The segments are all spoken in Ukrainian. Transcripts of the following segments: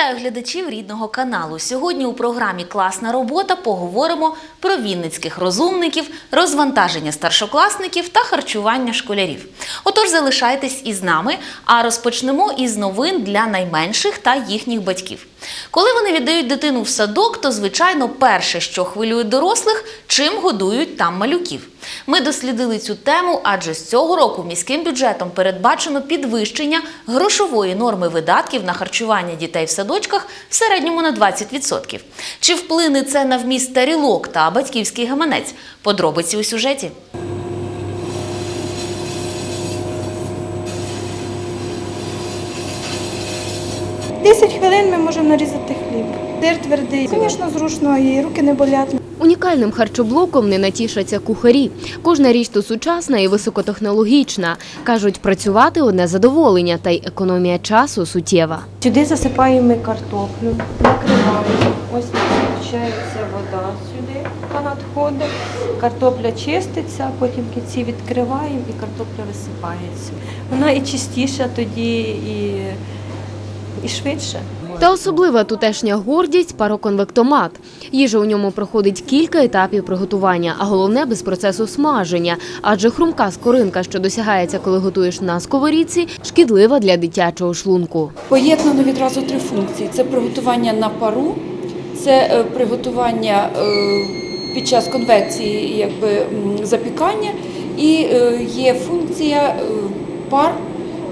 Вітаю глядачів рідного каналу. Сьогодні у програмі Класна робота поговоримо про вінницьких розумників, розвантаження старшокласників та харчування школярів. Отож, залишайтесь із нами, а розпочнемо із новин для найменших та їхніх батьків. Коли вони віддають дитину в садок, то звичайно перше, що хвилює дорослих, чим годують там малюків. Ми дослідили цю тему, адже з цього року міським бюджетом передбачено підвищення грошової норми видатків на харчування дітей в садочках в середньому на 20%. Чи вплине це на вміст тарілок та батьківський гаманець? Подробиці у сюжеті. Десять хвилин ми можемо нарізати хліб. Сир твердий. Звісно, зручно, і руки не болять. Унікальним харчоблоком не натішаться кухарі. Кожна річ тут сучасна і високотехнологічна. Кажуть, працювати одне задоволення, та й економія часу суттєва. Сюди засипаємо ми картоплю, накриваємо. Ось включається вода сюди, яка надходить. Картопля чиститься, потім кінці відкриваємо і картопля висипається. Вона і чистіша тоді, і, і швидше. Та особлива тутешня гордість пароконвектомат. Їжа у ньому проходить кілька етапів приготування, а головне без процесу смаження. Адже хрумка скоринка, що досягається, коли готуєш на сковорідці, шкідлива для дитячого шлунку. Поєднано відразу три функції: це приготування на пару, це е, приготування е, під час конвекції, якби запікання, і е, є функція пар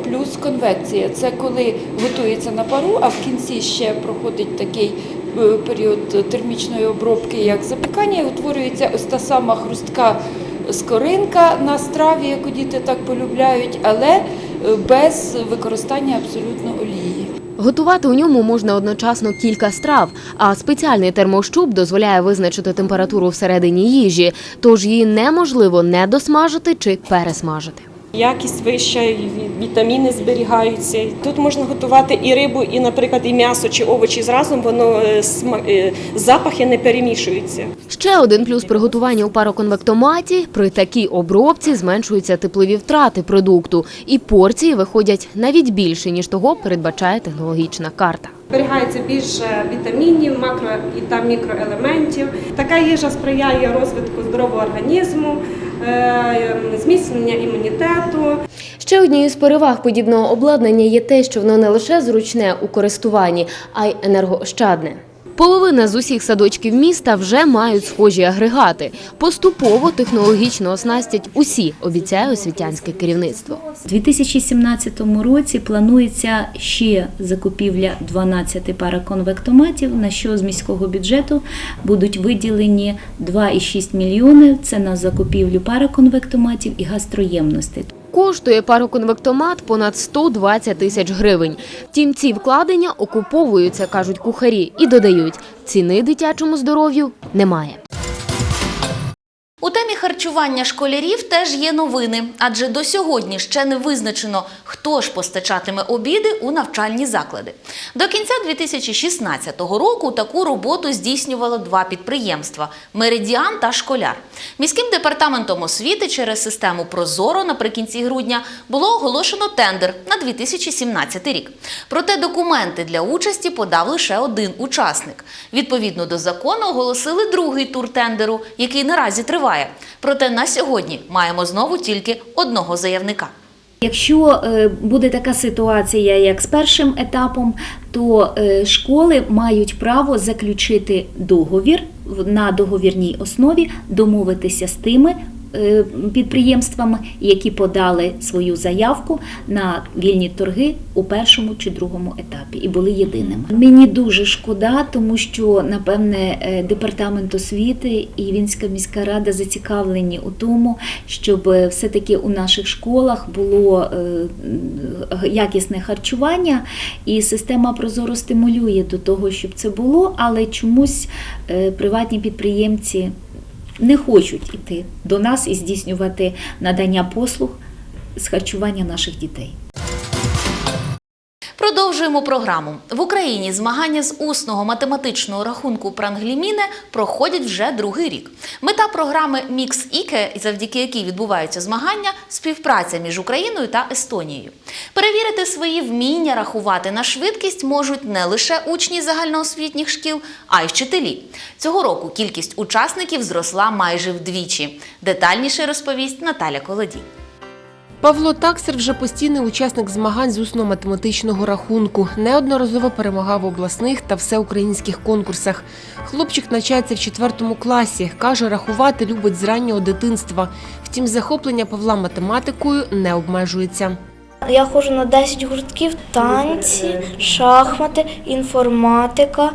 плюс конвекція. Це коли готується на пару, а в кінці ще проходить такий е, період термічної обробки, як запікання, і утворюється ось та сама хрустка скоринка на страві, яку діти так полюбляють, але е, без використання абсолютно олії. Готувати у ньому можна одночасно кілька страв, а спеціальний термощуп дозволяє визначити температуру всередині їжі, тож її неможливо не досмажити чи пересмажити. Якість вища, і вітаміни зберігаються. Тут можна готувати і рибу, і, наприклад, і м'ясо чи овочі зразу, воно е, е, запахи не перемішуються. Ще один плюс приготування у пароконвектоматі – при такій обробці зменшуються теплові втрати продукту, і порції виходять навіть більше, ніж того передбачає технологічна карта. Зберігається більше вітамінів, макро і та мікроелементів. Така їжа сприяє розвитку здорового організму, зміцнення імунітету. Ще однією з переваг подібного обладнання є те, що воно не лише зручне у користуванні, а й енергоощадне. Половина з усіх садочків міста вже мають схожі агрегати. Поступово технологічно оснастять усі, обіцяє освітянське керівництво. У 2017 році планується ще закупівля 12 параконвектоматів, на що з міського бюджету будуть виділені 2,6 мільйони. Це на закупівлю параконвектоматів і гастроємностей. Коштує пароконвектомат понад 120 тисяч гривень. Втім, ці вкладення окуповуються, кажуть кухарі, і додають, ціни дитячому здоров'ю немає. У темі харчування школярів теж є новини, адже до сьогодні ще не визначено, хто ж постачатиме обіди у навчальні заклади. До кінця 2016 року таку роботу здійснювало два підприємства Меридіан та Школяр. Міським департаментом освіти через систему Прозоро наприкінці грудня було оголошено тендер на 2017 рік. Проте документи для участі подав лише один учасник. Відповідно до закону оголосили другий тур тендеру, який наразі триває. Проте на сьогодні маємо знову тільки одного заявника. Якщо е, буде така ситуація, як з першим етапом, то е, школи мають право заключити договір на договірній основі, домовитися з тими підприємствами, які подали свою заявку на вільні торги у першому чи другому етапі і були єдиними. Мені дуже шкода, тому що напевне е, департамент освіти і Вінська міська рада зацікавлені у тому, щоб е, все-таки у наших школах було е, якісне харчування, і система Прозоро стимулює до того, щоб це було, але чомусь е, приватні підприємці не хочуть йти до нас і здійснювати надання послуг з харчування наших дітей. Про Продовжуємо програму. В Україні змагання з усного математичного рахунку прангліміне проходять вже другий рік. Мета програми Мікс Іке, завдяки якій відбуваються змагання, співпраця між Україною та Естонією. Перевірити свої вміння рахувати на швидкість можуть не лише учні загальноосвітніх шкіл, а й вчителі. Цього року кількість учасників зросла майже вдвічі. Детальніше розповість Наталя Колодій. Павло Таксер вже постійний учасник змагань з усного математичного рахунку. Неодноразово перемагав в обласних та всеукраїнських конкурсах. Хлопчик навчається в четвертому класі. Каже, рахувати любить з раннього дитинства. Втім, захоплення Павла математикою не обмежується. Я ходжу на 10 гуртків танці, шахмати, інформатика,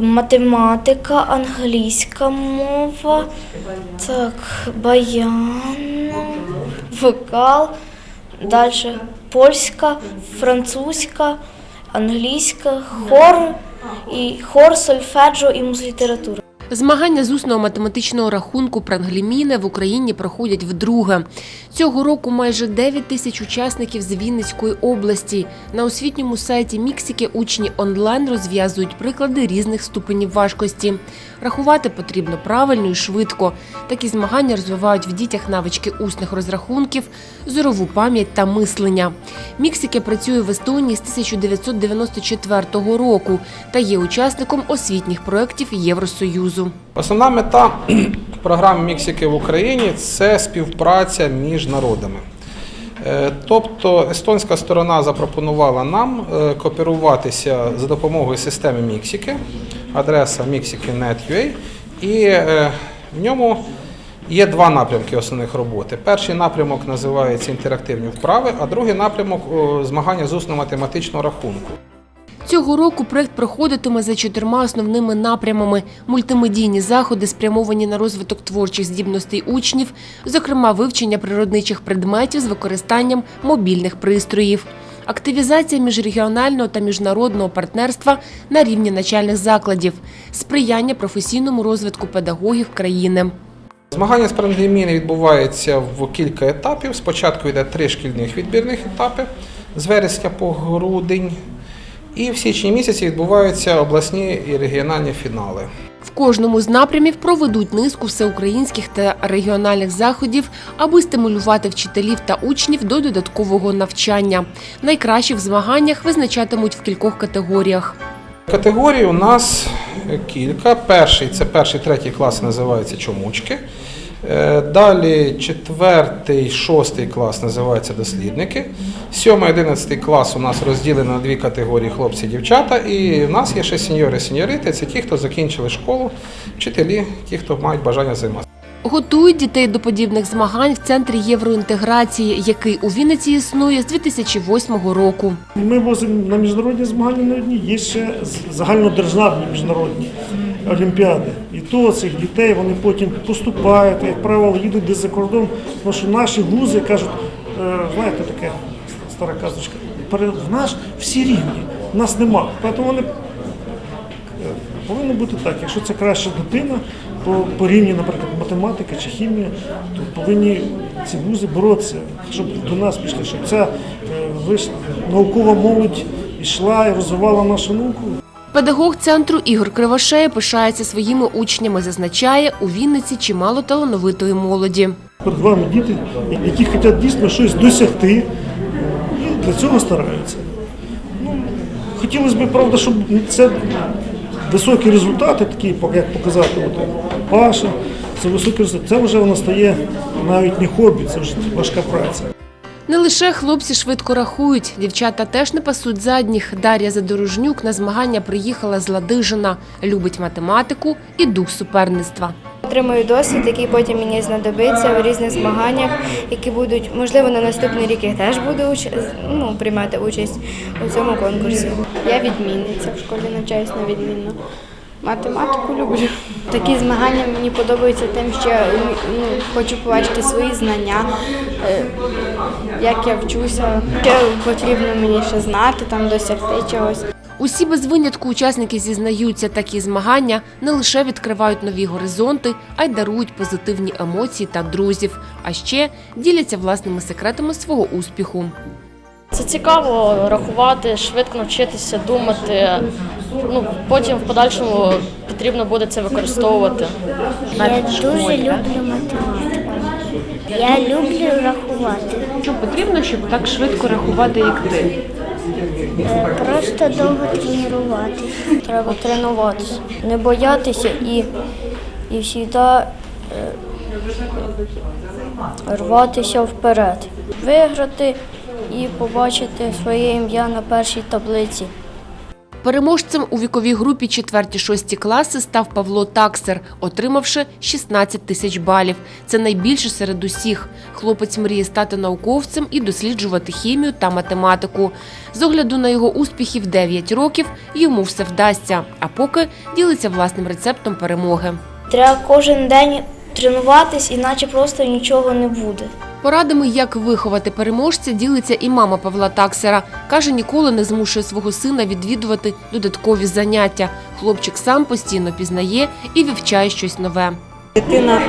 математика, англійська мова, так, баян, вокал, далі польська, французька, англійська, хор, і хор, сольфеджо і музлітература. Змагання з усного математичного рахунку прангліміне в Україні проходять вдруге. Цього року майже 9 тисяч учасників з Вінницької області. На освітньому сайті Міксіки учні онлайн розв'язують приклади різних ступенів важкості. Рахувати потрібно правильно і швидко. Такі змагання розвивають в дітях навички усних розрахунків, зорову пам'ять та мислення. Міксіки працює в Естонії з 1994 року та є учасником освітніх проєктів Євросоюзу. Основна мета програми Міксики в Україні це співпраця між народами. Е, Тобто естонська сторона запропонувала нам е, кооперуватися за допомогою системи Міксики, адреса mixiki.net.ua, і е, в ньому є два напрямки основних роботи. Перший напрямок називається інтерактивні вправи, а другий напрямок змагання з усно математичного рахунку. Цього року проект проходитиме за чотирма основними напрямами: мультимедійні заходи, спрямовані на розвиток творчих здібностей учнів, зокрема вивчення природничих предметів з використанням мобільних пристроїв. Активізація міжрегіонального та міжнародного партнерства на рівні начальних закладів, сприяння професійному розвитку педагогів країни. Змагання з пандемії відбуваються в кілька етапів. Спочатку йде три шкільних відбірних етапи з вересня по грудень. І в січні місяці відбуваються обласні і регіональні фінали. В кожному з напрямів проведуть низку всеукраїнських та регіональних заходів, аби стимулювати вчителів та учнів до додаткового навчання. Найкращі в змаганнях визначатимуть в кількох категоріях. Категорій у нас кілька. Перший це перший, третій клас називається чомучки. Е, Далі четвертий, шостий клас називається дослідники. Сьомий, одинадцятий клас у нас розділено на дві категорії хлопці і дівчата. І в нас є ще сеньори, сеньорити. Це ті, хто закінчили школу, вчителі, ті, хто мають бажання займатися. Готують дітей до подібних змагань в центрі євроінтеграції, який у Вінниці існує з 2008 року. Ми возимо на міжнародні змагання не одні, є ще загальнодержавні міжнародні олімпіади. То цих дітей вони потім поступають, як правило, їдуть десь за кордон, тому що наші вузи кажуть, е, знаєте, таке стара казочка, в наш всі рівні, нас нема. Тому вони Е, Повинно бути так, якщо це краща дитина по, по рівні, наприклад, математика чи хімія, то повинні ці вузи боротися, щоб до нас пішли, щоб ця е, виш- наукова молодь йшла і розвивала нашу науку. Педагог центру Ігор Кривошея пишається своїми учнями. Зазначає, у Вінниці чимало талановитої молоді. Перед вами діти, які хочуть дійсно щось досягти, для цього стараються. Ну, хотілося б, правда, щоб це високі результати, такі, як показати от, Паша, це високі результати. Це вже воно стає навіть не хобі, це вже важка праця. Не лише хлопці швидко рахують, дівчата теж не пасуть задніх. Дар'я Задорожнюк на змагання приїхала з любить математику і дух суперництва. Отримую досвід, який потім мені знадобиться в різних змаганнях, які будуть, можливо, на наступний рік я теж буду уч- ну, приймати участь у цьому конкурсі. Я відмінниця в школі навчаюсь на відмінно. Математику люблю. Такі змагання мені подобаються тим, що ну, хочу побачити свої знання, е, як я вчуся, що потрібно мені ще знати, там досягти чогось. Усі без винятку учасники зізнаються, такі змагання не лише відкривають нові горизонти, а й дарують позитивні емоції та друзів. А ще діляться власними секретами свого успіху. Це цікаво рахувати, швидко навчитися, думати. Ну, потім в подальшому потрібно буде це використовувати. Я дуже люблю математику. Я люблю рахувати. Що потрібно, щоб так швидко рахувати, як ти? Е, Просто довго тренувати. Треба тренуватися, не боятися і, і завжди рватися вперед. Виграти і побачити своє ім'я на першій таблиці. Переможцем у віковій групі 4-6 класи став Павло Таксер, отримавши 16 тисяч балів. Це найбільше серед усіх. Хлопець мріє стати науковцем і досліджувати хімію та математику. З огляду на його успіхів 9 років йому все вдасться. А поки ділиться власним рецептом перемоги. Треба кожен день тренуватись, іначе просто нічого не буде. Порадами, як виховати переможця, ділиться і мама Павла Таксера. Каже, ніколи не змушує свого сина відвідувати додаткові заняття. Хлопчик сам постійно пізнає і вивчає щось нове. Дитина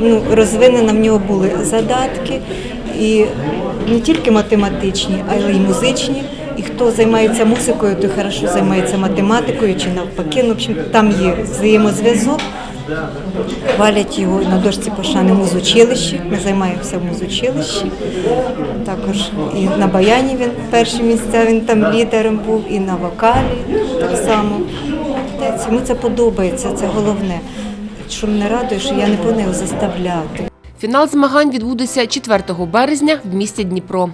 ну, розвинена, в нього були задатки, і не тільки математичні, а й музичні. І хто займається музикою, той хорошо займається математикою чи навпаки. Ну, там є взаємозв'язок. Хвалять його на дошці пошани в музучилищі. Ми займаємося в музучилищі. Також і на баяні він перші місця, він там лідером був, і на вокалі так само. Йому це подобається, це головне. Що мене радує, що я не повинна його заставляти. Фінал змагань відбудеться 4 березня в місті Дніпро.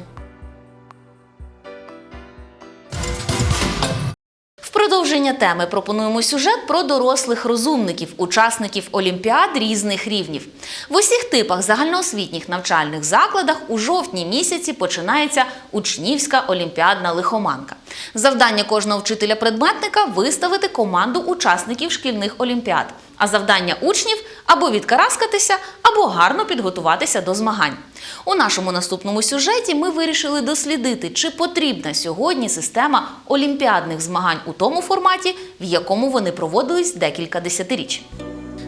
Продовження теми пропонуємо сюжет про дорослих розумників, учасників олімпіад різних рівнів. В усіх типах загальноосвітніх навчальних закладах у жовтні місяці починається учнівська олімпіадна лихоманка. Завдання кожного вчителя-предметника виставити команду учасників шкільних олімпіад. А завдання учнів або відкараскатися, або гарно підготуватися до змагань. У нашому наступному сюжеті ми вирішили дослідити, чи потрібна сьогодні система олімпіадних змагань у тому форматі, в якому вони проводились декілька десятиріч.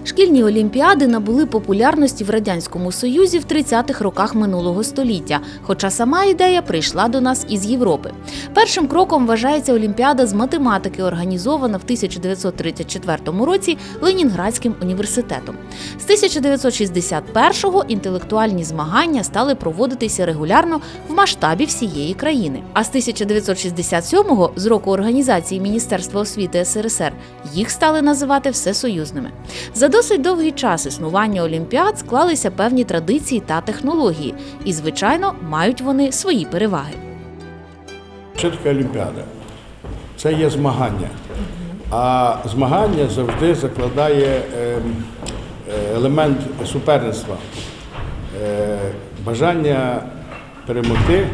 Шкільні олімпіади набули популярності в радянському союзі в 30-х роках минулого століття. Хоча сама ідея прийшла до нас із Європи. Першим кроком вважається олімпіада з математики, організована в 1934 році Ленінградським університетом. З 1961-го інтелектуальні змагання стали проводитися регулярно в масштабі всієї країни. А з 1967-го, з року організації Міністерства освіти СРСР, їх стали називати всесоюзними. За досить довгий час існування олімпіад склалися певні традиції та технології, і, звичайно, мають вони свої переваги. Що таке Олімпіада? Це є змагання. А змагання завжди закладає ем, елемент суперництва, Е, бажання перемогти,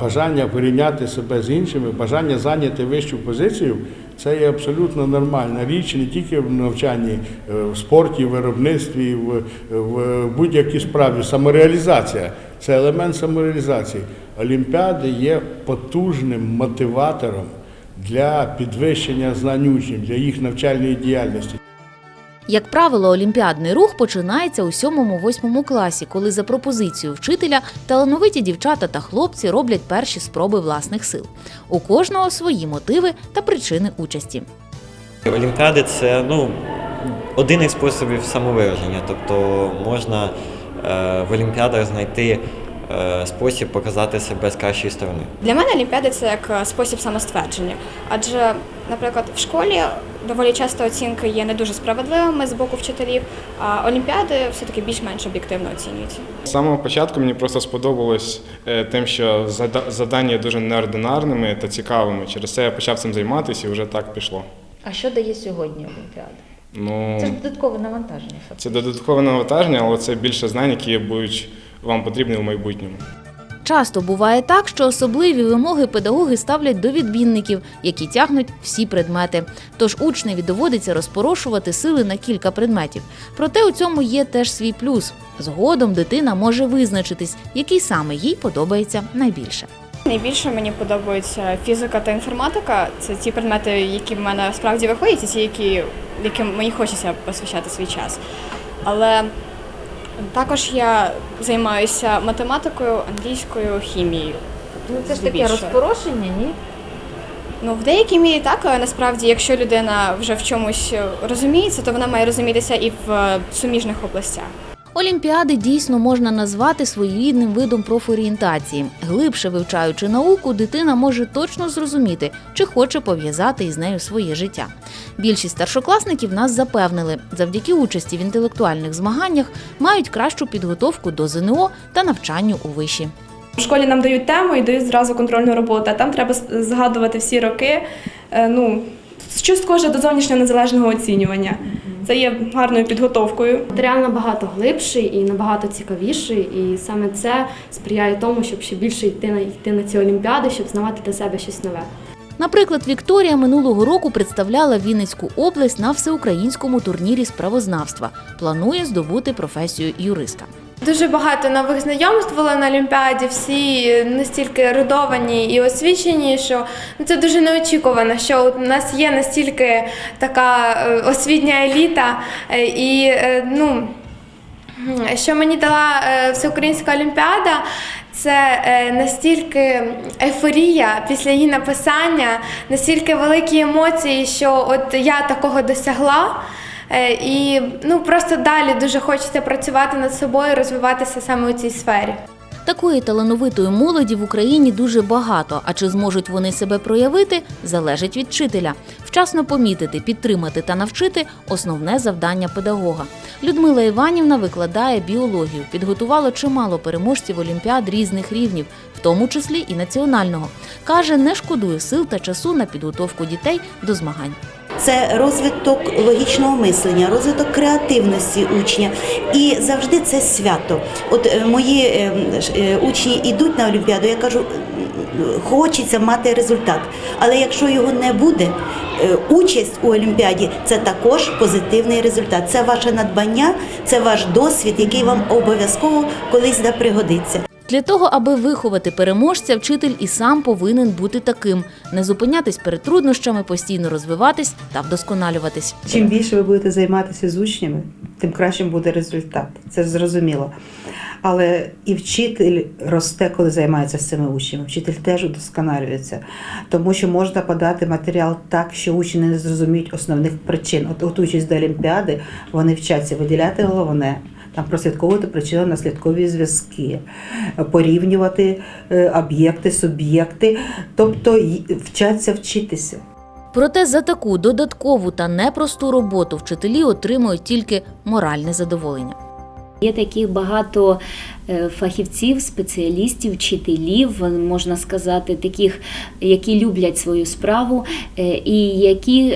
бажання порівняти себе з іншими, бажання зайняти вищу позицію це є абсолютно нормальна річ не тільки в навчанні, е, в спорті, в виробництві, в, в будь-якій справі. Самореалізація це елемент самореалізації. Олімпіади є потужним мотиватором для підвищення знань учнів, для їх навчальної діяльності. Як правило, олімпіадний рух починається у 7-8 класі, коли за пропозицією вчителя талановиті дівчата та хлопці роблять перші спроби власних сил. У кожного свої мотиви та причини участі. Олімпіади це ну, один із способів самовираження. Тобто можна е, в Олімпіадах знайти спосіб показати себе з кращої сторони. Для мене Олімпіади це як е, спосіб самоствердження. Адже, наприклад, в школі доволі часто оцінки є не дуже справедливими з боку вчителів, а Олімпіади все-таки більш-менш об'єктивно оцінюються. З самого початку мені просто сподобалось е, тим, що завдання дуже неординарними та цікавими. Через це я почав цим займатися і вже так пішло. А що дає сьогодні Олімпіада? Ну, Це ж додаткове навантаження. це додаткове навантаження, але це більше знань, які будуть вам потрібні в майбутньому. Часто буває так, що особливі вимоги педагоги ставлять до відмінників, які тягнуть всі предмети. Тож учневі доводиться розпорошувати сили на кілька предметів. Проте у цьому є теж свій плюс. Згодом дитина може визначитись, який саме їй подобається найбільше. Найбільше мені подобаються фізика та інформатика. Це ті предмети, які в мене справді виходять, і ті, які, яким мені хочеться посвящати свій час. Але також я займаюся математикою, англійською, хімією. Ну це ж таке здебільшого. розпорошення, ні? Ну, в деякій мірі так, але насправді, якщо людина вже в чомусь е, розуміється, то вона має розумітися і в е, суміжних областях. Олімпіади дійсно можна назвати своєрідним видом профорієнтації. Глибше вивчаючи науку, дитина може точно зрозуміти, чи хоче пов'язати із нею своє життя. Більшість старшокласників нас запевнили, завдяки участі в інтелектуальних змаганнях мають кращу підготовку до ЗНО та навчанню у виші. В школі нам дають тему і дають зразу контрольну роботу, а там треба згадувати всі роки. е, Ну, що схоже до зовнішнього незалежного оцінювання. Це є гарною підготовкою. Матеріал набагато глибший і набагато цікавіший, і саме це сприяє тому, щоб ще більше йти на йти на ці олімпіади, щоб знавати для себе щось нове. Наприклад, Вікторія минулого року представляла Вінницьку область на всеукраїнському турнірі з правознавства. Планує здобути професію юриста. Дуже багато нових знайомств було на Олімпіаді, всі настільки родовані і освічені, що ну, це дуже неочікувано, що у нас є настільки така е, освітня еліта. е, І е, ну, що мені дала Всеукраїнська Олімпіада, це настільки ейфорія після її написання, настільки великі емоції, що от я такого досягла. Е, І ну просто далі дуже хочеться працювати над собою, розвиватися саме у цій сфері. Такої талановитої молоді в Україні дуже багато. А чи зможуть вони себе проявити, залежить від вчителя. Вчасно помітити, підтримати та навчити основне завдання педагога. Людмила Іванівна викладає біологію, підготувала чимало переможців олімпіад різних рівнів, в тому числі і національного. каже, не шкодує сил та часу на підготовку дітей до змагань. Це розвиток логічного мислення, розвиток креативності учня. І завжди це свято. От е, мої е, е, учні йдуть на Олімпіаду, я кажу, хочеться мати результат. Але якщо його не буде, участь у Олімпіаді це також позитивний результат. Це ваше надбання, це ваш досвід, який вам обов'язково колись пригодиться. Для того, аби виховати переможця, вчитель і сам повинен бути таким: не зупинятись перед труднощами, постійно розвиватись та вдосконалюватись. Чим більше ви будете займатися з учнями, тим кращим буде результат. Це зрозуміло. Але і вчитель росте, коли займається з цими учнями. Вчитель теж удосконалюється, тому що можна подати матеріал так, що учні не зрозуміють основних причин. От готуючись до Олімпіади, вони вчаться виділяти головне. Там прослідковувати причинно-наслідкові зв'язки, порівнювати е, об'єкти, суб'єкти, тобто й- вчаться вчитися. Проте за таку додаткову та непросту роботу вчителі отримують тільки моральне задоволення. Є таких багато е, фахівців, спеціалістів, вчителів, можна сказати, таких, які люблять свою справу е, і які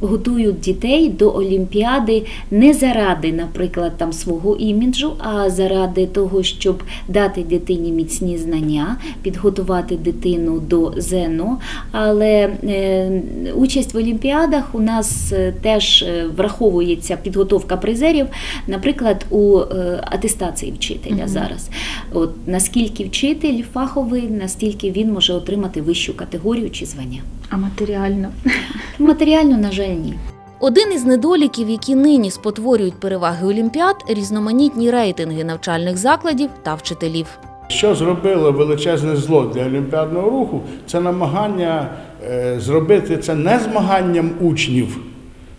готують дітей до Олімпіади не заради, наприклад, там свого іміджу, а заради того, щоб дати дитині міцні знання, підготувати дитину до ЗНО. Але е, участь в Олімпіадах у нас е, теж е, враховується підготовка призерів, наприклад, у е, атестації вчителя Мгм. зараз. От наскільки вчитель фаховий, настільки він може отримати вищу категорію чи звання. А матеріально? Матеріально, на жаль, ні. Один із недоліків, які нині спотворюють переваги олімпіад, різноманітні рейтинги навчальних закладів та вчителів. Що зробило величезне зло для олімпіадного руху, це намагання е, зробити це не змаганням учнів,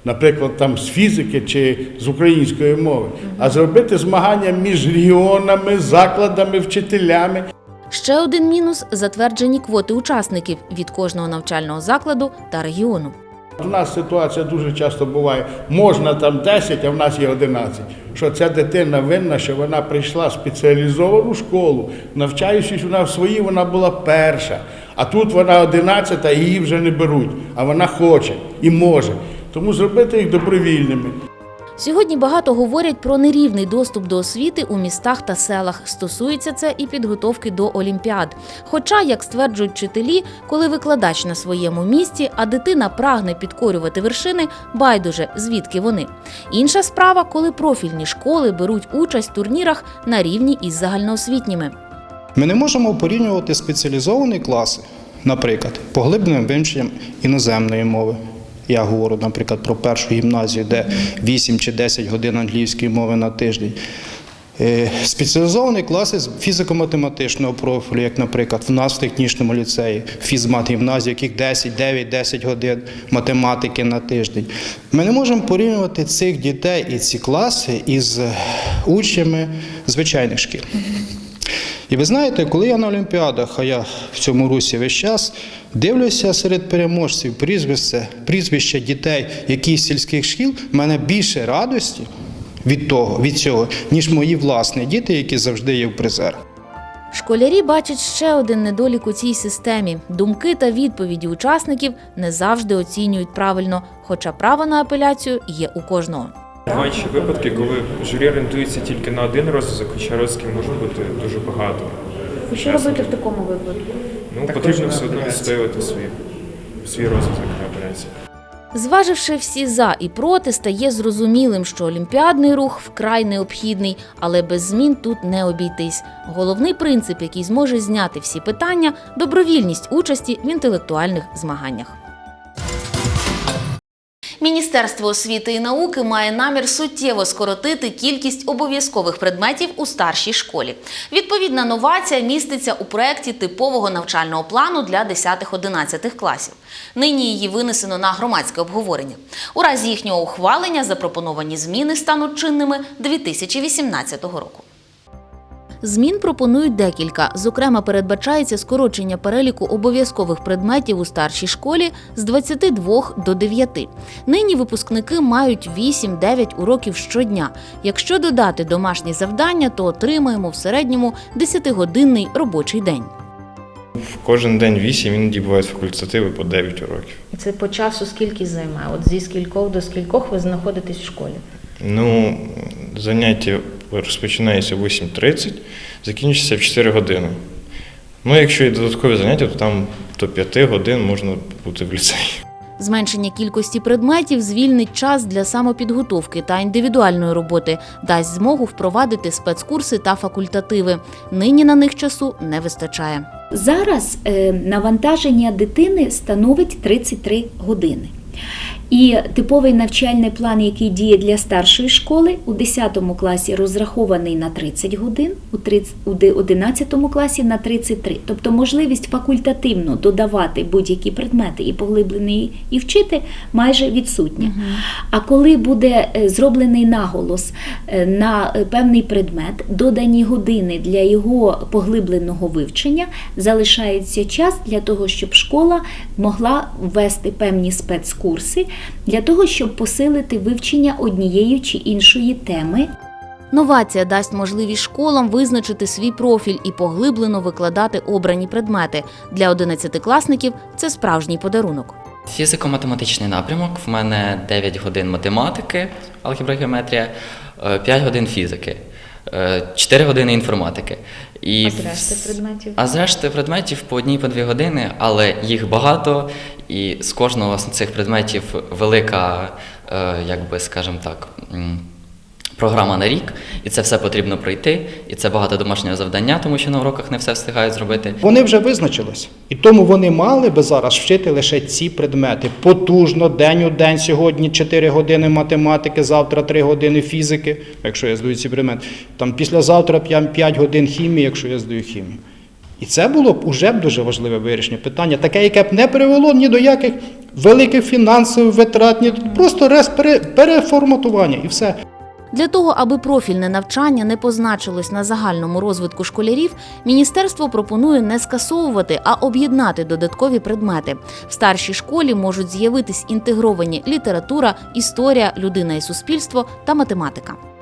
наприклад, там з фізики чи з української мови, а зробити змаганням між регіонами, закладами, вчителями. Ще один мінус затверджені квоти учасників від кожного навчального закладу та регіону. У нас ситуація дуже часто буває, можна там 10, а в нас є 11. Що ця дитина винна, що вона прийшла в спеціалізовану школу, навчаючись вона в своїй, вона була перша. А тут вона 11, а її вже не беруть. А вона хоче і може. Тому зробити їх добровільними. Сьогодні багато говорять про нерівний доступ до освіти у містах та селах. Стосується це і підготовки до олімпіад. Хоча, як стверджують вчителі, коли викладач на своєму місці, а дитина прагне підкорювати вершини, байдуже звідки вони. Інша справа, коли профільні школи беруть участь в турнірах на рівні із загальноосвітніми. Ми не можемо порівнювати спеціалізовані класи, наприклад, поглибленим вивченням іноземної мови. Я говорю, наприклад, про першу гімназію, де 8 чи 10 годин англійської мови на тиждень, Е, Спеціалізовані класи з фізико-математичного профілю, як, наприклад, в нас в технічному ліцеї, фізмат гімназії, яких 10, 9, 10 годин математики на тиждень. Ми не можемо порівнювати цих дітей і ці класи із е, учнями звичайних шкіл. І ви знаєте, коли я на Олімпіадах, а я в цьому русі весь час, дивлюся серед переможців прізвище, прізвища дітей якихось сільських шкіл, в мене більше радості від того, від цього, ніж мої власні діти, які завжди є в призерах. Школярі бачать ще один недолік у цій системі. Думки та відповіді учасників не завжди оцінюють правильно, хоча право на апеляцію є у кожного. Бувають ще випадки, коли журі орієнтується тільки на один розв'язок, хоча розв'язків може бути дуже багато. Що робити в такому випадку? Ну, потрібно все одно відстоювати свій, свій розв'язок на апеляції. Зваживши всі за і проти, стає зрозумілим, що олімпіадний рух вкрай необхідний, але без змін тут не обійтись. Головний принцип, який зможе зняти всі питання добровільність участі в інтелектуальних змаганнях. Міністерство освіти і науки має намір суттєво скоротити кількість обов'язкових предметів у старшій школі. Відповідна новація міститься у проєкті типового навчального плану для 10-11 класів. Нині її винесено на громадське обговорення. У разі їхнього ухвалення запропоновані зміни стануть чинними 2018 року. Змін пропонують декілька. Зокрема, передбачається скорочення переліку обов'язкових предметів у старшій школі з 22 до 9. Нині випускники мають 8-9 уроків щодня. Якщо додати домашні завдання, то отримаємо в середньому 10-годинний робочий день. Кожен день 8, іноді бувають факультативи по 9 уроків. Це по часу скільки займає? От зі скількох до скількох ви знаходитесь в школі? Ну, заняття розпочинається в 8.30, закінчується в 4 години. Ну, якщо є додаткові заняття, то там до 5 годин можна бути в ліцеї. Зменшення кількості предметів звільнить час для самопідготовки та індивідуальної роботи, дасть змогу впровадити спецкурси та факультативи. Нині на них часу не вистачає. Зараз е, навантаження дитини становить 33 години. І типовий навчальний план, який діє для старшої школи, у 10 класі розрахований на 30 годин, у 30 у 11 класі на 33. Тобто можливість факультативно додавати будь-які предмети і поглиблений і вчити майже відсутня. А коли буде е, зроблений наголос е, на е, певний предмет, додані години для його поглибленого вивчення, залишається час для того, щоб школа могла ввести певні спецкурси для того, щоб посилити вивчення однієї чи іншої теми. Новація дасть можливість школам визначити свій профіль і поглиблено викладати обрані предмети. Для 11-класників це справжній подарунок. Фізико-математичний напрямок. В мене 9 годин математики, алгебра, геометрія, 5 годин фізики, 4 години інформатики. І А з решти предметів? А з решти предметів по одній по дві години, але їх багато, і з кожного з цих предметів велика, е, як би скажемо так, програма на рік, і це все потрібно пройти, і це багато домашнього завдання, тому що на уроках не все встигають зробити. Вони вже визначились. І тому вони мали би зараз вчити лише ці предмети. Потужно, день у день, сьогодні 4 години математики, завтра 3 години фізики, якщо я здаю ці предмети. Там післязавтра 5 годин хімії, якщо я здаю хімію. І це було б уже б дуже важливе вирішення питання, таке, яке б не привело ні до яких великих фінансових витрат, ні просто переформатування і все. Для того, аби профільне навчання не позначилось на загальному розвитку школярів, міністерство пропонує не скасовувати, а об'єднати додаткові предмети. В старшій школі можуть з'явитись інтегровані література, історія, людина і суспільство та математика.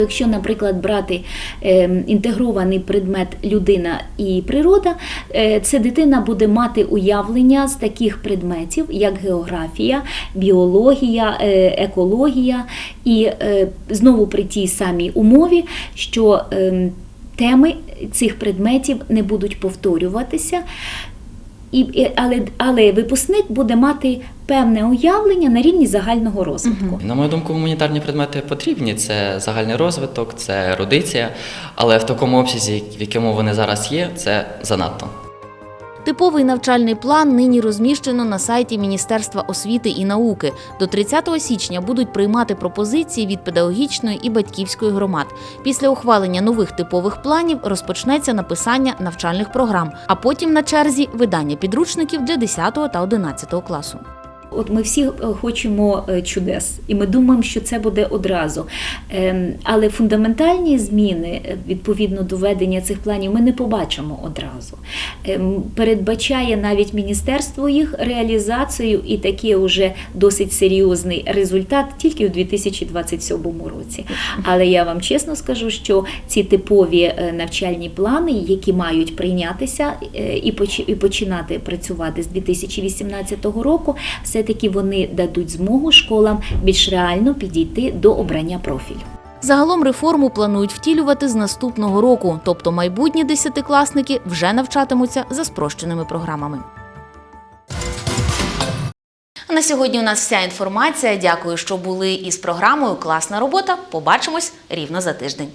Якщо, наприклад, брати е, інтегрований предмет людина і природа, е, це дитина буде мати уявлення з таких предметів, як географія, біологія, е, екологія, і е, знову при тій самій умові, що е, теми цих предметів не будуть повторюватися. І, але, але випускник буде мати певне уявлення на рівні загального розвитку. На мою думку, гуманітарні предмети потрібні. Це загальний розвиток, це ерудиція, але в такому обсязі, в якому вони зараз є, це занадто. Типовий навчальний план нині розміщено на сайті Міністерства освіти і науки. До 30 січня будуть приймати пропозиції від педагогічної і батьківської громад. Після ухвалення нових типових планів розпочнеться написання навчальних програм, а потім на черзі видання підручників для 10 та 11 класу. От ми всі е, хочемо е, чудес, і ми думаємо, що це буде одразу. Ем, Але фундаментальні зміни е, відповідно до ведення цих планів ми не побачимо одразу. Ем, Передбачає навіть міністерство їх реалізацію і такий уже досить серйозний результат тільки у 2027 році. Але я вам чесно скажу, що ці типові навчальні плани, які мають прийнятися і починати працювати з 2018 року, все-таки вони дадуть змогу школам більш реально підійти до обрання профілю. Загалом реформу планують втілювати з наступного року, тобто майбутні десятикласники вже навчатимуться за спрощеними програмами. На сьогодні у нас вся інформація. Дякую, що були із програмою Класна робота. Побачимось рівно за тиждень.